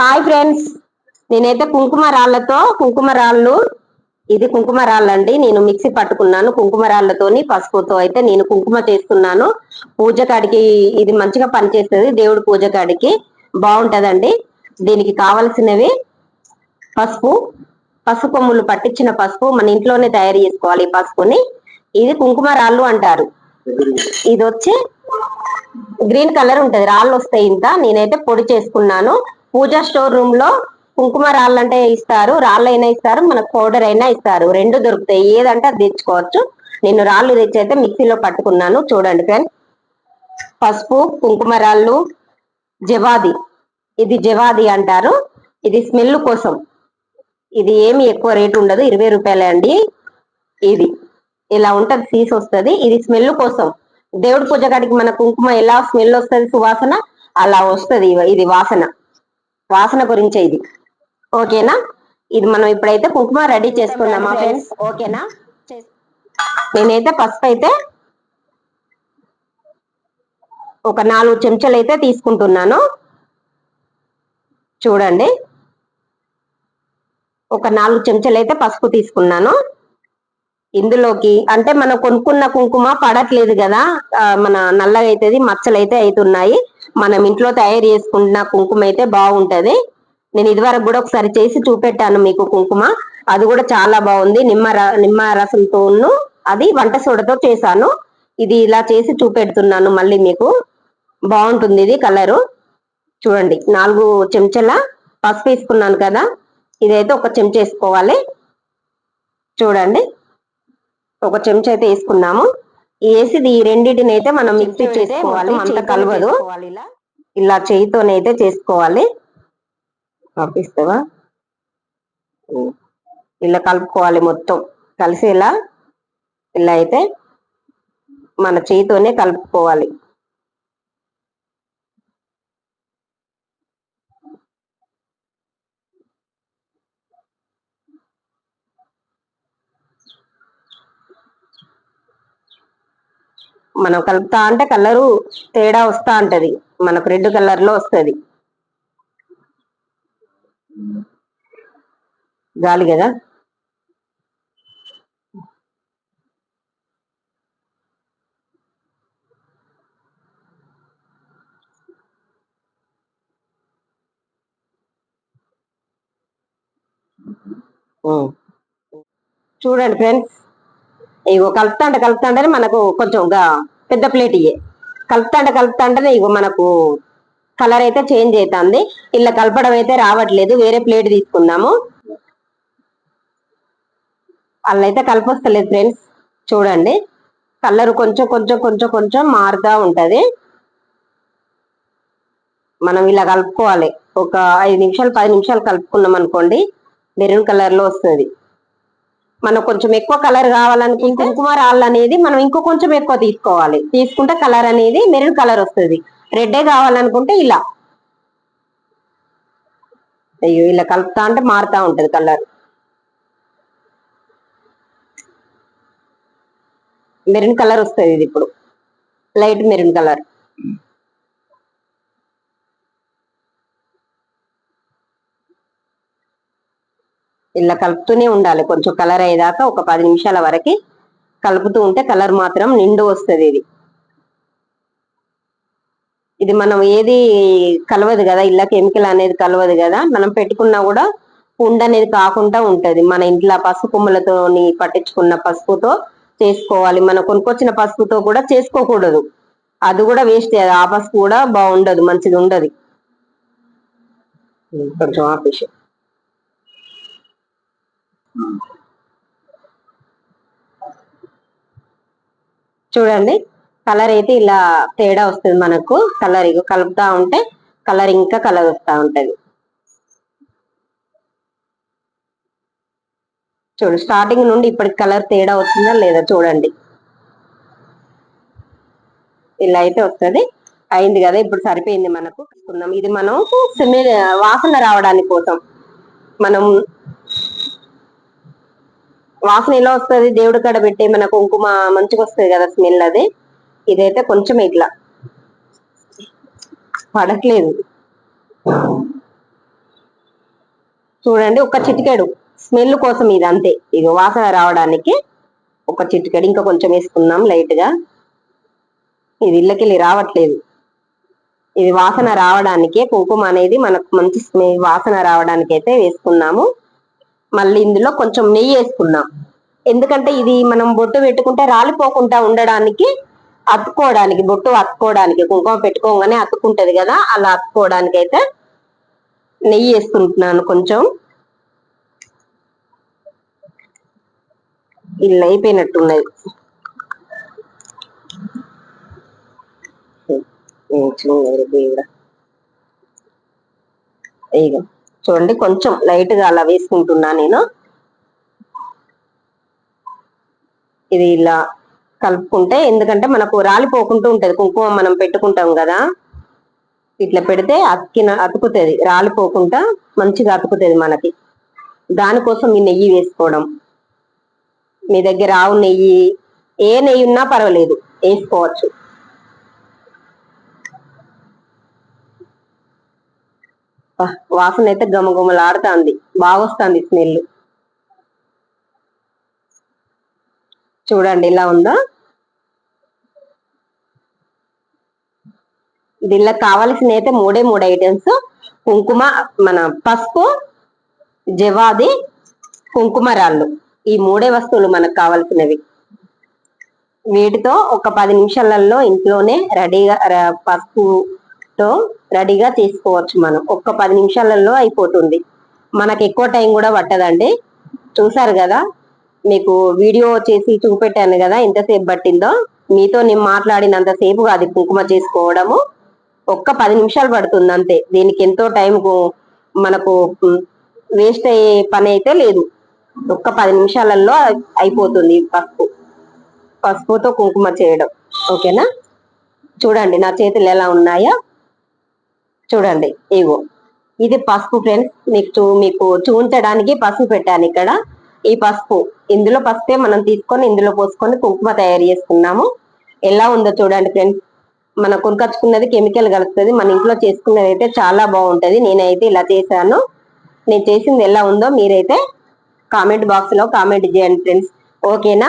Hi friends. నేనైతే కుంకుమ రాళ్ళతో కుంకుమ రాళ్ళు ఇది కుంకుమ రాళ్ళండి నేను మిక్సీ పట్టుకున్నాను. కుంకుమ రాళ్ళతోని పసుపుతో అయితే నేను కుంకుమ చేస్తున్నాను పూజ కాడికి ఇది మంచిగా పనిచేస్తుంది. దేవుడి పూజ కాడికి బాగుంటదండి. దీనికి కావలసినవి పసుపు పసుపు కొమ్ములు పట్టించిన పసుపు మన ఇంట్లోనే తయారు చేసుకోవాలి ఈ పసుపుని. ఇది కుంకుమ రాళ్ళు అంటారు. ఇది వచ్చి గ్రీన్ కలర్ ఉంటది. రాళ్ళు వస్తాయి ఇంత. నేనైతే పొడి చేసుకున్నాను. పూజా స్టోర్ రూమ్లో కుంకుమ రాళ్ళంటే ఇస్తారు రాళ్ళు అయినా ఇస్తారు మనకు పౌడర్ అయినా ఇస్తారు. రెండు దొరుకుతాయి. ఏదంటే అది తెచ్చుకోవచ్చు. నేను రాళ్ళు తెచ్చి అయితే మిక్సీలో పట్టుకున్నాను. చూడండి ఫ్రెండ్స్ పసుపు కుంకుమ రాళ్ళు జవాది. ఇది జవాది అంటారు. ఇది స్మెల్ కోసం. ఇది ఏమి ఎక్కువ రేటు ఉండదు. ఇరవై రూపాయలే అండి. ఇది. ఇలా ఉంటది సీస్ వస్తుంది. ఇది స్మెల్ కోసం. దేవుడి పూజ కాడికి మన కుంకుమ ఎలా స్మెల్ వస్తుంది సువాసన? అలా వస్తుంది. ఇది వాసన. వాసన గురించే ఇది. ఓకేనా? ఇది మనం ఇప్పుడైతే కుంకుమ రెడీ చేసుకుందామా ఫ్రెండ్స్ ఓకేనా? నేనైతే పసుపు అయితే ఒక నాలుగు చెంచాలు అయితే తీసుకుంటున్నాను. చూడండి. ఒక నాలుగు చెంచాలు అయితే పసుపు తీసుకున్నాను. ఇందులోకి అంటే మనం కొనుక్కున్న కుంకుమ పడట్లేదు కదా మన నల్లగా అవుతుంది మచ్చలు అయితే అవుతున్నాయి మనం ఇంట్లో తయారు చేసుకున్న కుంకుమ అయితే బాగుంటది. నేను ఇదివరకు కూడా ఒకసారి చేసి చూపెట్టాను మీకు కుంకుమ. అది కూడా చాలా బాగుంది. నిమ్మ నిమ్మ రసంతోను అది వంట సోడతో చేశాను. ఇది ఇలా చేసి చూపెడుతున్నాను మళ్ళీ మీకు. బాగుంటుంది ఇది కలరు. చూడండి నాలుగు చెంచాల పసుపు వేసుకున్నాను కదా. ఇదైతే ఒక చెంచా వేసుకోవాలి. చూడండి. ఒక చెంచా అయితే వేసుకున్నాము. వేసి ఈ రెండింటిని అయితే మనం మిక్సీ చేసుకోవాలి. అంత కలవదు. ఇలా. చేయితోనైతే చేసుకోవాలి. పంపిస్తావా. ఇలా కలుపుకోవాలి మొత్తం. కలిసేలా ఇలా అయితే మన చేయితోనే కలుపుకోవాలి. మనం కలుపుతా అంటే కలరు తేడా వస్తా ఉంటది మనకు రెడ్ కలర్లో వస్తది. గాలి కదా? చూడండి ఫ్రెండ్స్. ఇగో కలుపుతాంటే కలుపుతాంటే మనకు కొంచెం పెద్ద ప్లేట్ ఇయ్యే. కలుపుతాంటే కలుపుతాంటే ఇగో మనకు కలర్ అయితే చేంజ్ అవుతుంది ఇలా కలపడం అయితే రావట్లేదు వేరే ప్లేట్ తీసుకుందాము. అలా అయితే కలిపొస్తలేదు ఫ్రెండ్స్ చూడండి. కలర్ కొంచెం కొంచెం కొంచెం కొంచెం మారుతా ఉంటుంది. మనం ఇలా కలుపుకోవాలి. ఒక ఐదు నిమిషాలు పది నిమిషాలు కలుపుకున్నాం అనుకోండి మెరూన్ కలర్లో వస్తుంది. మనకు కొంచెం ఎక్కువ కలర్ కావాలనుకుంటే కుంకుమ రాళ్ళు అనేది మనం ఇంకో కొంచెం ఎక్కువ తీసుకోవాలి. తీసుకుంటే కలర్ అనేది మెరూన్ కలర్ వస్తుంది. రెడ్డే కావాలనుకుంటే ఇలా. అయ్యో ఇలా కలుపుతా అంటే మారుతా ఉంటది కలర్ మెరూన్ కలర్ వస్తుంది ఇది ఇప్పుడు. లైట్ మెరూన్ కలర్ ఇలా కలుపుతూనే ఉండాలి. కొంచెం కలర్ అయ్యేదాకా ఒక పది నిమిషాల వరకు కలుపుతూ ఉంటే కలర్ మాత్రం నిండు వస్తుంది ఇది. ఇది మనం ఏది కలవదు కదా ఇలా కెమికల్ అనేది కలవదు కదా మనం పెట్టుకున్నా కూడా ఉండ అనేది కాకుండా ఉంటది. మన ఇంట్లో పసుపుమ్మలతో పట్టించుకున్న పసుపుతో చేసుకోవాలి. మనం కొనుక్కొచ్చిన పసుపుతో కూడా చేసుకోకూడదు. అది కూడా వేస్ట్ ఆ పసుపు కూడా బాగుండదు మంచిది ఉండదు కొంచెం ఆపేసి చూడండి. కలర్ అయితే ఇలా తేడా వస్తుంది మనకు. కలర్ ఇక కలుపుతా ఉంటే కలర్ ఇంకా కలర్ వస్తూ ఉంటది. చూడు స్టార్టింగ్ నుండి ఇప్పటికి కలర్ తేడా వచ్చిందా లేదా చూడండి. ఇలా అయితే వస్తుంది. అయింది కదా ఇప్పుడు సరిపోయింది మనకు. ఇది మనం సెమీ వాసన రావడానికి కోసం మనం వాసన ఎలా వస్తుంది? దేవుడి కాడ పెట్టే మన కుంకుమ మంచిగా వస్తుంది కదా స్మెల్ అది. ఇదైతే కొంచెం ఇట్లా. పడట్లేదు. చూడండి ఒక చిటికెడు. స్మెల్ కోసం ఇది అంతే ఇది వాసన రావడానికి ఒక చిటికెడు. ఇంకా కొంచెం వేసుకున్నాం లైట్గా ఇది ఇళ్ళకెళ్ళి రావట్లేదు. ఇది వాసన రావడానికే కుంకుమ అనేది మనకు మంచి స్మెల్ వాసన రావడానికి అయితే వేసుకున్నాము. మళ్ళీ ఇందులో కొంచెం నెయ్యి వేసుకున్నాం ఎందుకంటే ఇది మనం బొట్టు పెట్టుకుంటే రాలిపోకుండా ఉండడానికి అతుక్కోవడానికి బొట్టు అతుక్కోవడానికి కుంకుమ పెట్టుకోగానే అతుక్కుంటది కదా అలా అతుక్కోవడానికి అయితే నెయ్యి వేసుకుంటున్నాను కొంచెం. ఇల్లు అయిపోయినట్టున్నది దేవుడా. ఇగో చూడండి కొంచెం లైట్గా అలా వేసుకుంటున్నా నేను. ఇది ఇలా కలుపుకుంటే ఎందుకంటే మనకు రాలిపోకుంటూ ఉంటది కుంకుమ మనం పెట్టుకుంటాం కదా. ఇట్లా పెడితే అతికిన అతుకుతుంది రాలిపోకుండా మంచిగా అతుకుతుంది మనకి. దానికోసం ఈ నెయ్యి వేసుకోవడం. మీ దగ్గర ఆవు నెయ్యి ఏ నెయ్యి ఉన్నా పర్వాలేదు వేసుకోవచ్చు. వాసన అయితే గమగుమలాడుతుంది బాగొస్తుంది స్మెల్. చూడండి ఇలా ఉందా? దీనిలో కావాల్సిన అయితే మూడే మూడు ఐటమ్స్. కుంకుమ మన పసుపు జవాది కుంకుమ రాళ్ళు. ఈ మూడే వస్తువులు మనకు కావాల్సినవి. వీటితో ఒక పది నిమిషాలలో ఇంట్లోనే రెడీగా పసుపుతో రెడీగా తీసుకోవచ్చు మనం. ఒక్క పది నిమిషాలలో అయిపోతుంది. మనకి ఎక్కువ టైం కూడా పట్టదండి. చూసారు కదా? మీకు వీడియో చేసి చూపెట్టాను కదా ఎంతసేపు పట్టిందో? మీతో నేను మాట్లాడినంత అది కుంకుమ చేసుకోవడము. ఒక్క పది నిమిషాలు పడుతుంది అంతే. దీనికి ఎంతో టైం మనకు వేస్ట్ అయ్యే పని అయితే లేదు. ఒక్క పది నిమిషాలలో అయిపోతుంది పసుపు. పసుపుతో కుంకుమ చేయడం. ఓకేనా? చూడండి నా చేతులు ఎలా ఉన్నాయో. చూడండి ఇగో ఇది పసుపు ఫ్రెండ్స్ మీకు చూ మీకు చూపించడానికి పసుపు పెట్టాను ఇక్కడ. ఈ పసుపు ఇందులో పసుపే మనం తీసుకొని ఇందులో పోసుకొని కుంకుమ తయారు చేసుకున్నాము. ఎలా ఉందో చూడండి ఫ్రెండ్స్ మన కొనుకొచ్చుకున్నది కెమికల్ కలుస్తుంది మన ఇంట్లో చేసుకున్నది అయితే చాలా బాగుంటది. నేనైతే ఇలా చేశాను. నేను చేసింది ఎలా ఉందో మీరైతే కామెంట్ బాక్స్లో కామెంట్ చేయండి ఫ్రెండ్స్ ఓకేనా